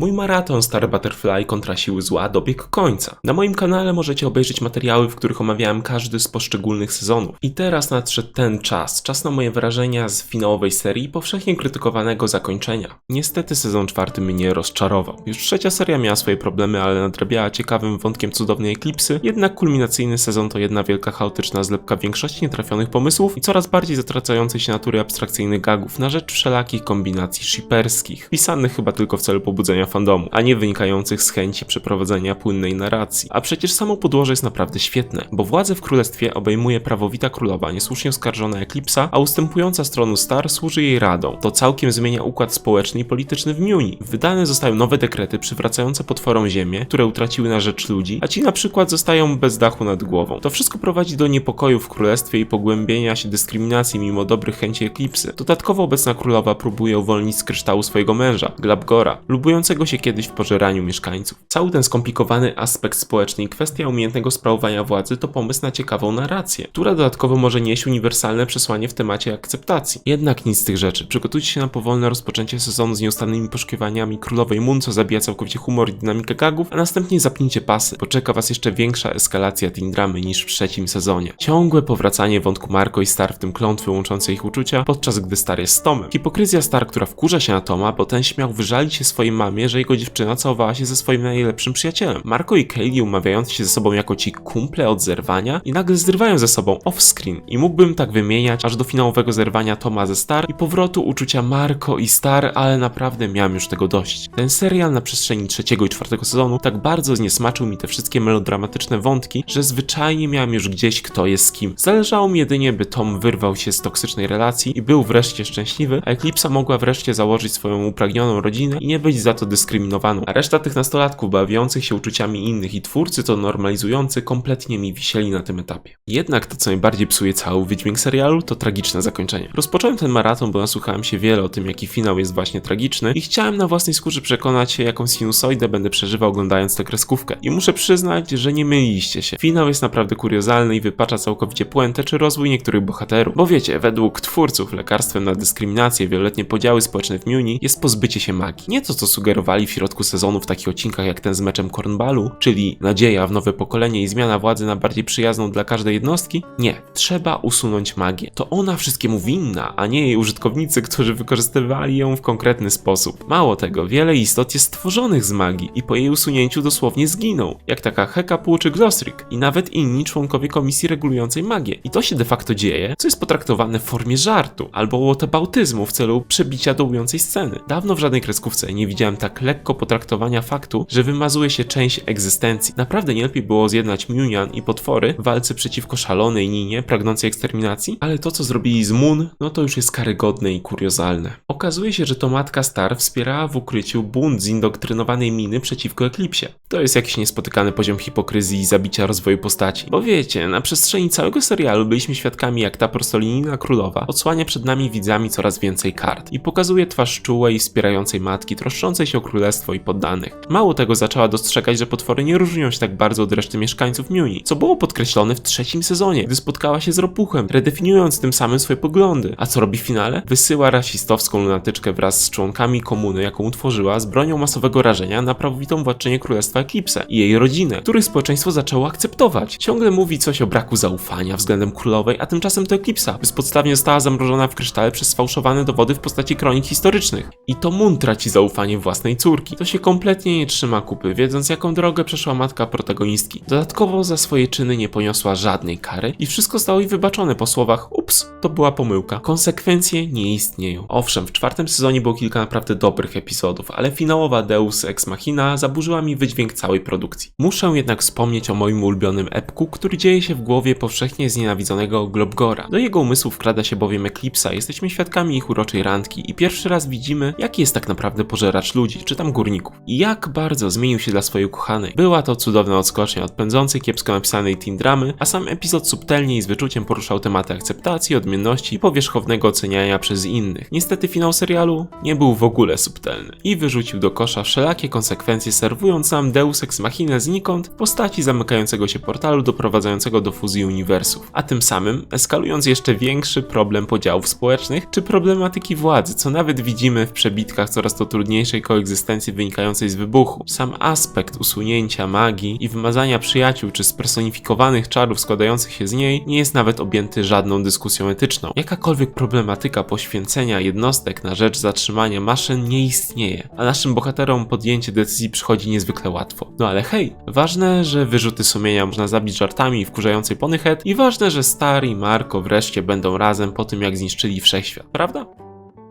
Mój maraton Star Butterfly kontra siły zła dobiegł końca. Na moim kanale możecie obejrzeć materiały, w których omawiałem każdy z poszczególnych sezonów. I teraz nadszedł ten czas, czas na moje wrażenia z finałowej serii powszechnie krytykowanego zakończenia. Niestety sezon czwarty mnie rozczarował. Już trzecia seria miała swoje problemy, ale nadrabiała ciekawym wątkiem cudownej eklipsy, jednak kulminacyjny sezon to jedna wielka chaotyczna zlepka większości nietrafionych pomysłów i coraz bardziej zatracającej się natury abstrakcyjnych gagów na rzecz wszelakich kombinacji shipperskich, pisanych chyba tylko w celu pobudzenia fandomu, a nie wynikających z chęci przeprowadzenia płynnej narracji. A przecież samo podłoże jest naprawdę świetne, bo władzę w królestwie obejmuje prawowita królowa, niesłusznie oskarżona Eklipsa, a ustępująca stronu Star służy jej radą. To całkiem zmienia układ społeczny i polityczny w Muni. Wydane zostają nowe dekrety przywracające potworom ziemię, które utraciły na rzecz ludzi, a ci na przykład zostają bez dachu nad głową. To wszystko prowadzi do niepokoju w królestwie i pogłębienia się dyskryminacji mimo dobrych chęci Eklipsy. Dodatkowo obecna królowa próbuje uwolnić z kryształu swojego męża, Glabgora, lubującego się kiedyś w pożeraniu mieszkańców. Cały ten skomplikowany aspekt społeczny i kwestia umiejętnego sprawowania władzy to pomysł na ciekawą narrację, która dodatkowo może nieść uniwersalne przesłanie w temacie akceptacji. Jednak nic z tych rzeczy. Przygotujcie się na powolne rozpoczęcie sezonu z nieustannymi poszukiwaniami królowej Moon, co zabija całkowicie humor i dynamikę gagów, a następnie zapnijcie pasy, bo czeka was jeszcze większa eskalacja teen dramy niż w trzecim sezonie. Ciągłe powracanie wątku Marco i Star, w tym klątwy łączące ich uczucia, podczas gdy Star jest z Tomem. Hipokryzja Star, która wkurza się na Toma, bo ten śmiał wyżalić się swojej mamie, że jego dziewczyna całowała się ze swoim najlepszym przyjacielem. Marco i Kaylee umawiając się ze sobą jako ci kumple od zerwania i nagle zrywają ze sobą off-screen. I mógłbym tak wymieniać aż do finałowego zerwania Toma ze Star i powrotu uczucia Marco i Star, ale naprawdę miałem już tego dość. Ten serial na przestrzeni trzeciego i czwartego sezonu tak bardzo zniesmaczył mi te wszystkie melodramatyczne wątki, że zwyczajnie miałem już gdzieś kto jest z kim. Zależało mi jedynie, by Tom wyrwał się z toksycznej relacji i był wreszcie szczęśliwy, a Eclipsa mogła wreszcie założyć swoją upragnioną rodzinę i nie być za to dyskryminowaną. A reszta tych nastolatków bawiących się uczuciami innych i twórcy to normalizujący kompletnie mi wisieli na tym etapie. Jednak to, co najbardziej psuje cały wydźwięk serialu, to tragiczne zakończenie. Rozpocząłem ten maraton, bo nasłuchałem się wiele o tym, jaki finał jest właśnie tragiczny i chciałem na własnej skórze przekonać się, jaką sinusoidę będę przeżywał oglądając tę kreskówkę. I muszę przyznać, że nie myliliście się. Finał jest naprawdę kuriozalny i wypacza całkowicie puentę czy rozwój niektórych bohaterów. Bo wiecie, według twórców lekarstwem na dyskryminację, wieloletnie podziały społeczne w Muni jest pozbycie się magii. Nie to, co sugerowali w środku sezonu w takich odcinkach jak ten z meczem Cornballu, czyli nadzieja w nowe pokolenie i zmiana władzy na bardziej przyjazną dla każdej jednostki. Nie, trzeba usunąć magię. To ona wszystkiemu winna, a nie jej użytkownicy, którzy wykorzystywali ją w konkretny sposób. Mało tego, wiele istot jest stworzonych z magii i po jej usunięciu dosłownie zginą, jak taka Hekapu czy Glosrick i nawet inni członkowie komisji regulującej magię. I to się de facto dzieje, co jest potraktowane w formie żartu albo bautyzmu w celu przebicia dołującej sceny. Dawno w żadnej kreskówce nie widziałem tak lekko potraktowania faktu, że wymazuje się część egzystencji. Naprawdę nie lepiej było zjednać Munian i potwory w walce przeciwko szalonej Ninie pragnącej eksterminacji, ale to co zrobili z Moon, no to już jest karygodne i kuriozalne. Okazuje się, że to matka Star wspierała w ukryciu bunt zindoktrynowanej Miny przeciwko Eklipsie. To jest jakiś niespotykany poziom hipokryzji i zabicia rozwoju postaci. Bo wiecie, na przestrzeni całego serialu byliśmy świadkami jak ta prostolinijna królowa odsłania przed nami widzami coraz więcej kart i pokazuje twarz czułej wspierającej matki, troszczącej się o królestwo i poddanych. Mało tego zaczęła dostrzegać, że potwory nie różnią się tak bardzo od reszty mieszkańców Muni, co było podkreślone w trzecim sezonie, gdy spotkała się z Ropuchem, redefiniując tym samym swoje poglądy. A co robi w finale? Wysyła rasistowską lunatyczkę wraz z członkami komuny, jaką utworzyła, z bronią masowego rażenia na prawowitą władczynię królestwa Eclipse i jej rodzinę, których społeczeństwo zaczęło akceptować. Ciągle mówi coś o braku zaufania względem królowej, a tymczasem to Eclipsa bezpodstawnie została zamrożona w krysztale przez sfałszowane dowody w postaci kronik historycznych. I to Moon traci zaufanie własnej córki. To się kompletnie nie trzyma kupy, wiedząc jaką drogę przeszła matka protagonistki. Dodatkowo za swoje czyny nie poniosła żadnej kary i wszystko zostało jej wybaczone po słowach ups, to była pomyłka. Konsekwencje nie istnieją. Owszem, w czwartym sezonie było kilka naprawdę dobrych epizodów, ale finałowa Deus Ex Machina zaburzyła mi wydźwięk całej produkcji. Muszę jednak wspomnieć o moim ulubionym epku, który dzieje się w głowie powszechnie znienawidzonego Globgora. Do jego umysłu wkrada się bowiem Eklipsa, jesteśmy świadkami ich uroczej randki i pierwszy raz widzimy, jaki jest tak naprawdę pożeracz ludzi, czy tam górników. Jak bardzo zmienił się dla swojej ukochanej. Była to cudowna odskocznia od pędzącej, kiepsko napisanej teen dramy, a sam epizod subtelnie i z wyczuciem poruszał tematy akceptacji, odmienności i powierzchownego oceniania przez innych. Niestety finał serialu nie był w ogóle subtelny i wyrzucił do kosza wszelakie konsekwencje, serwując nam Deus Ex Machina znikąd w postaci zamykającego się portalu doprowadzającego do fuzji uniwersów, a tym samym eskalując jeszcze większy problem podziałów społecznych czy problematyki władzy, co nawet widzimy w przebitkach coraz to trudniejszej koegzystencji wynikającej z wybuchu. Sam aspekt usunięcia magii i wymazania przyjaciół czy spersonifikowanych czarów składających się z niej nie jest nawet objęty żadną dyskusją etyczną. Jakakolwiek problematyka poświęcenia jednostek na rzecz zatrzymania maszyn nie istnieje, a naszym bohaterom podjęcie decyzji przychodzi niezwykle łatwo. No ale hej, ważne, że wyrzuty sumienia można zabić żartami wkurzającej ponyhead i ważne, że Star i Marco wreszcie będą razem po tym jak zniszczyli wszechświat, prawda?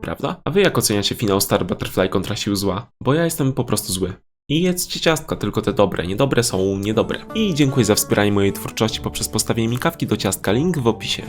Prawda? A wy jak oceniacie finał Star Butterfly kontra Sił Zła? Bo ja jestem po prostu zły. I jedzcie ciastka, tylko te dobre, niedobre są niedobre. I dziękuję za wspieranie mojej twórczości poprzez postawienie mi kawki do ciastka, link w opisie.